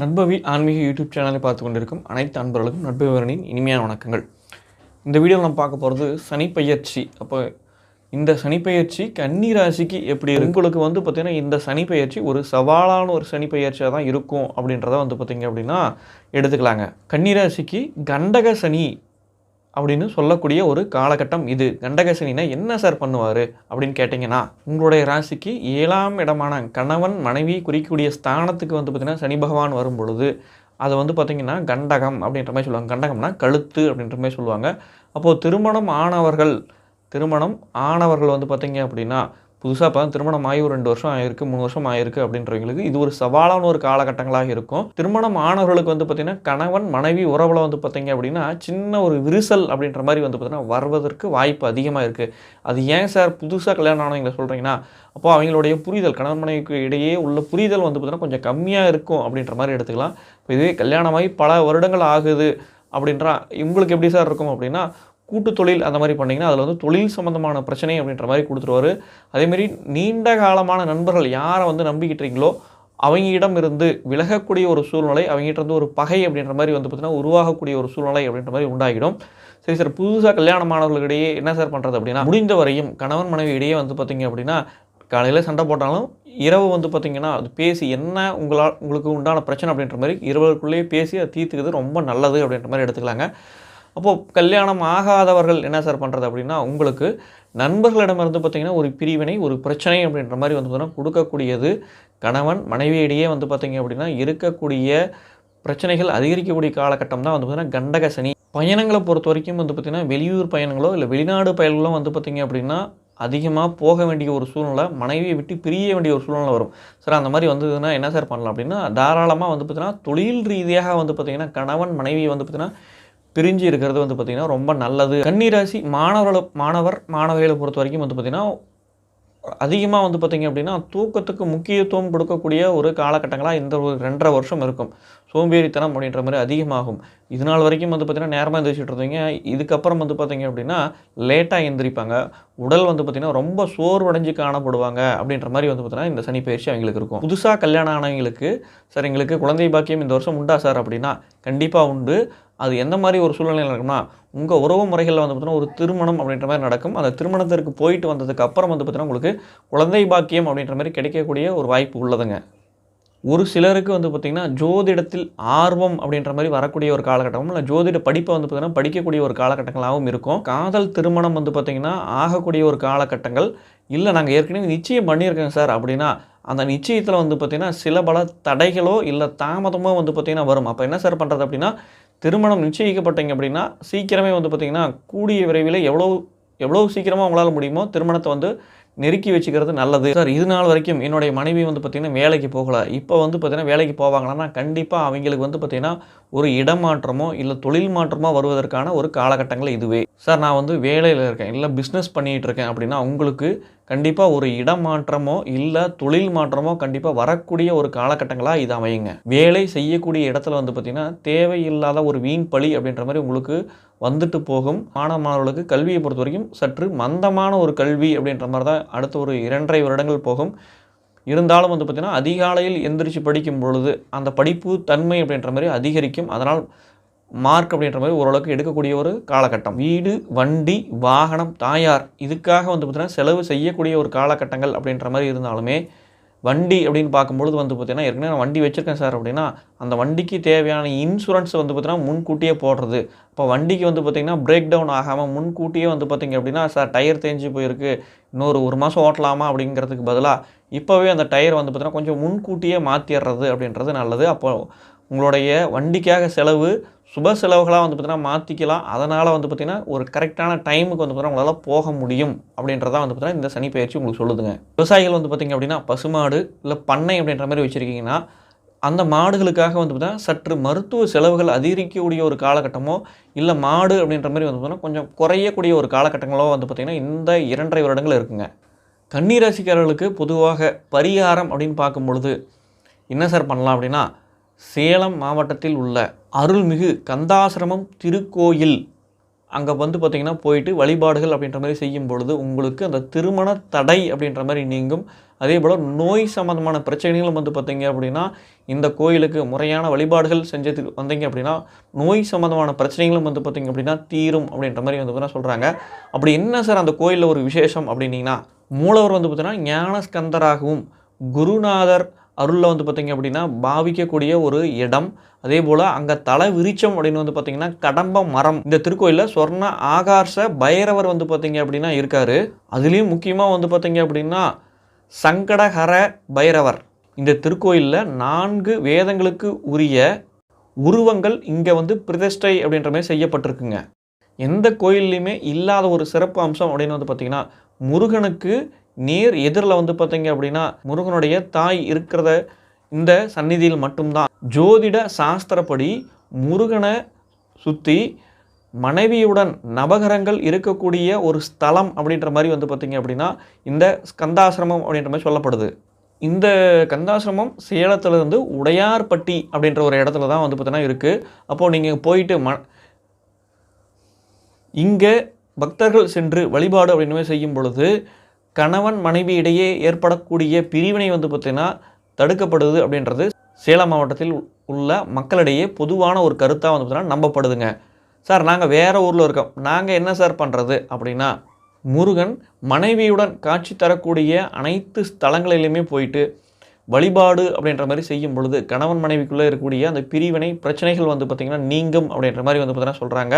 நட்பவி ஆன்மீக யூடியூப் சேனலை பார்த்து கொண்டிருக்கும் அனைத்து அன்பர்களுக்கும் நட்பவிவரனின் இனிமையான வணக்கங்கள். இந்த வீடியோவில் நம்ம பார்க்க போகிறது சனிப்பெயர்ச்சி. அப்போ இந்த சனிப்பெயர்ச்சி கன்னி ராசிக்கு எப்படி இருக்கு? உங்களுக்கு வந்து பார்த்திங்கன்னா இந்த சனிப்பெயர்ச்சி ஒரு சவாலான ஒரு சனிப்பெயர்ச்சியாக தான் இருக்கும் அப்படின்றத வந்து பார்த்திங்க அப்படின்னா எடுத்துக்கலாங்க. கன்னி ராசிக்கு கண்டக சனி அப்படின்னு சொல்லக்கூடிய ஒரு காலகட்டம் இது. கண்டகசனினா என்ன சார் பண்ணுவார் அப்படின்னு கேட்டிங்கன்னா உங்களுடைய ராசிக்கு ஏழாம் இடமான கணவன் மனைவி குறிக்கக்கூடிய ஸ்தானத்துக்கு வந்து பார்த்திங்கன்னா சனி பகவான் வரும் பொழுது அதை வந்து பார்த்திங்கன்னா கண்டகம் அப்படின்ற மாதிரி சொல்லுவாங்க. கண்டகம்னா கழுத்து அப்படின்ற மாதிரி சொல்லுவாங்க. அப்போது திருமணம் ஆனவர்கள் திருமணம் ஆனவர்கள் வந்து பார்த்திங்க அப்படின்னா புதுசாக இப்போ திருமணம் ஆகி ஒரு ரெண்டு வருஷம் ஆயிருக்கு மூணு வருஷம் ஆயிருக்கு அப்படின்றவங்களுக்கு இது ஒரு சவாலான ஒரு காலகட்டங்களாக இருக்கும். திருமணம் ஆனவர்களுக்கு வந்து பார்த்திங்கன்னா கணவன் மனைவி உறவில் வந்து பார்த்திங்க அப்படின்னா சின்ன ஒரு விரிசல் அப்படின்ற மாதிரி வந்து பார்த்திங்கன்னா வருவதற்கு வாய்ப்பு அதிகமாக இருக்குது அது ஏன் சார் புதுசாக கல்யாணம் ஆனவங்களை சொல்கிறீங்கன்னா அப்போ அவங்களுடைய புரிதல் கணவன் மனைவிக்கு இடையே உள்ள புரிதல் வந்து பார்த்திங்கன்னா கொஞ்சம் கம்மியாக இருக்கும் அப்படின்ற மாதிரி எடுத்துக்கலாம். இப்போ இதுவே கல்யாணமாகி பல வருடங்கள் ஆகுது அப்படின்றா இவங்களுக்கு எப்படி சார் இருக்கும் அப்படின்னா கூட்டு தொழில் அந்த மாதிரி பண்ணிங்கன்னா அதில் வந்து தொழில் சம்மந்தமான பிரச்சனை அப்படின்ற மாதிரி கொடுத்துருவாரு. அதேமாரி நீண்ட காலமான நண்பர்கள் யாரை வந்து நம்பிக்கிட்டீங்களோ அவங்ககிட்ட இருந்து விலகக்கூடிய ஒரு சூழ்நிலை அவங்ககிட்ட இருந்து ஒரு பகை அப்படின்ற மாதிரி வந்து பார்த்திங்கன்னா உருவாகக்கூடிய ஒரு சூழ்நிலை அப்படின்ற மாதிரி உண்டாகிடும். சரி சார் புதுசாக கல்யாணமானவர்களிடையே என்ன சார் பண்ணுறது அப்படின்னா முடிந்த வரையும் கணவன் மனைவி இடையே வந்து பார்த்திங்க அப்படின்னா காலையில் சண்டை போட்டாலும் இரவு வந்து பார்த்திங்கன்னா அது பேசி என்ன உங்களால் உங்களுக்கு உண்டான பிரச்சனை அப்படின்ற மாதிரி இரவுக்குள்ளேயே பேசி அதை தீர்த்துக்கிறது ரொம்ப நல்லது அப்படின்ற மாதிரி எடுத்துக்கலாங்க. அப்போது கல்யாணம் ஆகாதவர்கள் என்ன சார் பண்ணுறது அப்படின்னா உங்களுக்கு நண்பர்களிடமிருந்து பார்த்திங்கன்னா ஒரு பிரிவினை ஒரு பிரச்சனை அப்படின்ற மாதிரி வந்து பார்த்திங்கன்னா கொடுக்கக்கூடியது. கணவன் மனைவியிடையே வந்து பார்த்திங்க அப்படின்னா இருக்கக்கூடிய பிரச்சனைகள் அதிகரிக்கக்கூடிய காலகட்டம் தான் வந்து பார்த்திங்கன்னா கண்டக சனி. பயணங்களை பொறுத்த வரைக்கும் வந்து பார்த்திங்கன்னா வெளியூர் பயணங்களோ இல்லை வெளிநாடு பயணங்களோ வந்து பார்த்திங்க அப்படின்னா அதிகமாக போக வேண்டிய ஒரு சூழ்நிலை மனைவியை விட்டு பிரிய வேண்டிய ஒரு சூழ்நிலை வரும். சார் அந்த மாதிரி வந்ததுன்னா என்ன சார் பண்ணலாம் அப்படின்னா தாராளமாக வந்து பார்த்திங்கன்னா தொழில் ரீதியாக வந்து பார்த்திங்கன்னா கணவன் மனைவி வந்து பார்த்திங்கன்னா பிரிஞ்சு இருக்கிறது வந்து பார்த்திங்கன்னா ரொம்ப நல்லது. கன்னிராசி மாணவர்களை மாணவர் மாணவிகளை பொறுத்த வரைக்கும் வந்து பார்த்திங்கன்னா அதிகமாக வந்து பார்த்திங்க அப்படின்னா தூக்கத்துக்கு முக்கியத்துவம் கொடுக்கக்கூடிய ஒரு காலகட்டங்களாக இந்த ஒரு ரெண்டரை வருஷம் இருக்கும். சோம்பேறித்தனம் அப்படின்ற மாதிரி அதிகமாகும். இது நாள் வரைக்கும் வந்து பார்த்திங்கன்னா நேரமாக எந்திரிச்சிட்டு இருந்தீங்க. இதுக்கப்புறம் வந்து பார்த்திங்க அப்படின்னா லேட்டாக எந்திரிப்பாங்க. உடல் வந்து பார்த்திங்கன்னா ரொம்ப சோர்வடைஞ்சு காணப்படுவாங்க அப்படின்ற மாதிரி வந்து பார்த்திங்கன்னா இந்த சனி பயிற்சி அவங்களுக்கு இருக்கும். புதுசாக கல்யாணம் ஆனவங்களுக்கு சார் எங்களுக்கு குழந்தை பாக்கியம் இந்த வருஷம் உண்டா சார் அப்படின்னா கண்டிப்பாக உண்டு. அது எந்த மாதிரி ஒரு சூழ்நிலையில் நடக்கும்னா உங்கள் உறவு முறைகளில் வந்து பார்த்தீங்கன்னா ஒரு திருமணம் அப்படின்ற மாதிரி நடக்கும். அந்த திருமணத்திற்கு போயிட்டு வந்ததுக்கு அப்புறம் வந்து பார்த்திங்கன்னா உங்களுக்கு குழந்தை பாக்கியம் அப்படின்ற மாதிரி கிடைக்கக்கூடிய ஒரு வாய்ப்பு உள்ளதுங்க. ஒரு சிலருக்கு வந்து பார்த்திங்கன்னா ஜோதிடத்தில் ஆர்வம் அப்படின்ற மாதிரி வரக்கூடிய ஒரு காலகட்டமும் இல்லை ஜோதிட படிப்பை வந்து பார்த்திங்கன்னா படிக்கக்கூடிய ஒரு காலகட்டங்களாகவும் இருக்கும். காதல் திருமணம் வந்து பார்த்திங்கன்னா ஆகக்கூடிய ஒரு காலகட்டங்கள் இல்லை நாங்கள் ஏற்கனவே நிச்சயம் பண்ணியிருக்கோங்க சார் அப்படின்னா அந்த நிச்சயத்தில் வந்து பார்த்திங்கன்னா சில பல தடைகளோ இல்லை தாமதமோ வந்து பார்த்திங்கன்னா வரும். அப்போ என்ன சார் பண்ணுறது அப்படின்னா திருமணம் நிச்சயிக்கப்பட்டீங்க அப்படின்னா சீக்கிரமே வந்து பார்த்திங்கன்னா கூடிய விரைவில் எவ்வளோ எவ்வளோ சீக்கிரமாக உங்களால் முடியுமோ திருமணத்தை வந்து நெருக்கி வச்சுக்கிறது நல்லது. சார் இது நாள் வரைக்கும் என்னுடைய மனைவி வந்து பார்த்திங்கன்னா வேலைக்கு போகலை. இப்போ வந்து பார்த்திங்கன்னா வேலைக்கு போவாங்களான்னா கண்டிப்பாக அவங்களுக்கு வந்து பார்த்திங்கன்னா ஒரு இடமாற்றமோ இல்லை தொழில் மாற்றமோ வருவதற்கான ஒரு காலகட்டங்கள் இதுவே. சார் நான் வந்து வேலையில் இருக்கேன். இல்லை பிஸ்னஸ் பண்ணிகிட்டு இருக்கேன் அப்படின்னா உங்களுக்கு கண்டிப்பாக ஒரு இடம் மாற்றமோ இல்லை தொழில் மாற்றமோ கண்டிப்பாக வரக்கூடிய ஒரு காலகட்டங்களாக இது அமையுங்க. வேலை செய்யக்கூடிய இடத்துல வந்து பார்த்திங்கன்னா தேவையில்லாத ஒரு வீண் பழி அப்படின்ற மாதிரி உங்களுக்கு வந்துட்டு போகும். மாணவ மாணவர்களுக்கு கல்வியை பொறுத்த வரைக்கும் சற்று மந்தமான ஒரு கல்வி அப்படின்ற மாதிரி தான் அடுத்த ஒரு இரண்டரை வருடங்கள் போகும். இருந்தாலும் வந்து பார்த்திங்கன்னா அதிகாலையில் எந்திரிச்சு படிக்கும் பொழுது அந்த படிப்பு தன்மை அப்படின்ற மாதிரி அதிகரிக்கும். அதனால் மார்க் அப்படின்ற மாதிரி ஓரளவுக்கு எடுக்கக்கூடிய ஒரு காலகட்டம். வீடு வண்டி வாகனம் தாயார் இதுக்காக வந்து பார்த்திங்கன்னா செலவு செய்யக்கூடிய ஒரு காலகட்டங்கள் அப்படின்ற மாதிரி இருந்தாலுமே வண்டி அப்படின்னு பார்க்கும்பொழுது வந்து பார்த்திங்கன்னா ஏற்கனவே நான் வண்டி வச்சுருக்கேன் சார் அப்படின்னா அந்த வண்டிக்கு தேவையான இன்சூரன்ஸ் வந்து பார்த்திங்கன்னா முன்கூட்டியே போடுறது. இப்போ வண்டிக்கு வந்து பார்த்திங்கன்னா பிரேக் டவுன் ஆகாமல் முன்கூட்டியே வந்து பார்த்திங்க அப்படின்னா சார் டயர் தேஞ்சு போயிருக்கு. இன்னொரு ஒரு மாதம் ஓட்டலாமா அப்படிங்கிறதுக்கு பதிலாக இப்போவே அந்த டயர் வந்து பார்த்திங்கன்னா கொஞ்சம் முன்கூட்டியே மாற்றிடுறது அப்படின்றது நல்லது. அப்போ உங்களுடைய வண்டிக்காக செலவு சுப செலவுகளாக வந்து பார்த்திங்கன்னா மாற்றிக்கலாம் அதனால் வந்து பார்த்திங்கன்னா ஒரு கரெக்டான டைமுக்கு வந்து பார்த்திங்கன்னா உங்களால் போக முடியும் அப்படின்றதான் வந்து பார்த்திங்கன்னா இந்த சனி பயிற்சி உங்களுக்கு சொல்லுதுங்க. விவசாயிகள் வந்து பார்த்திங்க அப்படின்னா பசுமாடு இல்லை பண்ணை அப்படின்ற மாதிரி வச்சுருக்கீங்கன்னா அந்த மாடுகளுக்காக வந்து பார்த்திங்கன்னா சற்று மருத்துவ செலவுகள் அதிகரிக்கக்கூடிய ஒரு காலகட்டமோ இல்லை மாடு அப்படின்ற மாதிரி வந்து பார்த்திங்கன்னா கொஞ்சம் குறையக்கூடிய ஒரு காலகட்டங்களோ வந்து பார்த்திங்கன்னா இந்த இரண்டரை வருடங்கள் இருக்குங்க. கன்னிராசிக்காரர்களுக்கு பொதுவாக பரிகாரம் அப்படின்னு பார்க்கும் பொழுது என்ன சார் பண்ணலாம் அப்படின்னா சேலம் மாவட்டத்தில் உள்ள அருள்மிகு கந்தாசிரமம் திருக்கோயில். அங்கே வந்து பார்த்திங்கன்னா போயிட்டு வழிபாடுகள் அப்படின்ற மாதிரி செய்யும் பொழுது உங்களுக்கு அந்த திருமண தடை அப்படின்ற மாதிரி நீங்கும். அதே போல் நோய் சம்மந்தமான பிரச்சனைகளும் வந்து பார்த்திங்க அப்படின்னா இந்த கோயிலுக்கு முறையான வழிபாடுகள் செஞ்சதுக்கு வந்தீங்க அப்படின்னா நோய் சம்மந்தமான பிரச்சனைகளும் வந்து பார்த்திங்க அப்படின்னா தீரும் அப்படின்ற மாதிரி வந்து பார்த்தீங்கன்னா சொல்கிறாங்க அப்படி என்ன சார் அந்த கோயிலில் ஒரு விசேஷம் அப்படின்னீங்கன்னா மூலவர் வந்து பார்த்திங்கன்னா ஞானஸ்கந்தராகவும் குருநாதர் அருளில் வந்து பார்த்தீங்க அப்படின்னா பாவிக்கக்கூடிய ஒரு இடம். அதே போல் அங்கே தலை விரிச்சம் அப்படின்னு வந்து பார்த்திங்கன்னா கடம்ப மரம். இந்த திருக்கோயிலில் சொர்ண ஆகாச பைரவர் வந்து பார்த்திங்க அப்படின்னா இருக்கார். அதுலேயும் முக்கியமாக வந்து பார்த்திங்க அப்படின்னா சங்கடஹர பைரவர். இந்த திருக்கோயிலில் நான்கு வேதங்களுக்கு உரிய உருவங்கள் இங்கே வந்து பிரதிஷ்டை அப்படின்ற மாதிரி செய்யப்பட்டிருக்குங்க. எந்த கோயில்லையுமே இல்லாத ஒரு சிறப்பு அம்சம் அப்படின்னு வந்து பார்த்திங்கன்னா முருகனுக்கு நேர் எதிரில் வந்து பார்த்தீங்க அப்படின்னா முருகனுடைய தாய் இருக்கிறத இந்த சந்நிதியில் மட்டும்தான். ஜோதிட சாஸ்திரப்படி முருகனை சுற்றி மனைவியுடன் நவகரங்கள் இருக்கக்கூடிய ஒரு ஸ்தலம் அப்படின்ற மாதிரி வந்து பார்த்தீங்க அப்படின்னா இந்த ஸ்கந்தாசிரமம் அப்படின்ற மாதிரி சொல்லப்படுது. இந்த கந்தாசிரமம் சேலத்துலேருந்து உடையார்பட்டி அப்படின்ற ஒரு இடத்துல தான் வந்து பார்த்தீங்கன்னா இருக்குது அப்போது நீங்கள் போயிட்டு ம இங்கே பக்தர்கள் சென்று வழிபாடு அப்படின்னு செய்யும் பொழுது கணவன் மனைவி இடையே ஏற்படக்கூடிய பிரிவினை வந்து பார்த்திங்கன்னா தடுக்கப்படுது அப்படின்றது சேலம் மாவட்டத்தில் உள்ள மக்களிடையே பொதுவான ஒரு கருத்தாக வந்து பார்த்தீங்கன்னா நம்பப்படுதுங்க. சார் நாங்கள் வேறு ஊரில் இருக்கோம். நாங்கள் என்ன சார் பண்ணுறது அப்படின்னா முருகன் மனைவியுடன் காட்சி தரக்கூடிய அனைத்து ஸ்தலங்களிலுமே போயிட்டு வழிபாடு அப்படின்ற மாதிரி செய்யும் பொழுது கணவன் மனைவிக்குள்ளே இருக்கக்கூடிய அந்த பிரிவினை பிரச்சனைகள் வந்து பார்த்திங்கன்னா நீங்கும் அப்படின்ற மாதிரி வந்து பார்த்திங்கன்னா சொல்கிறாங்க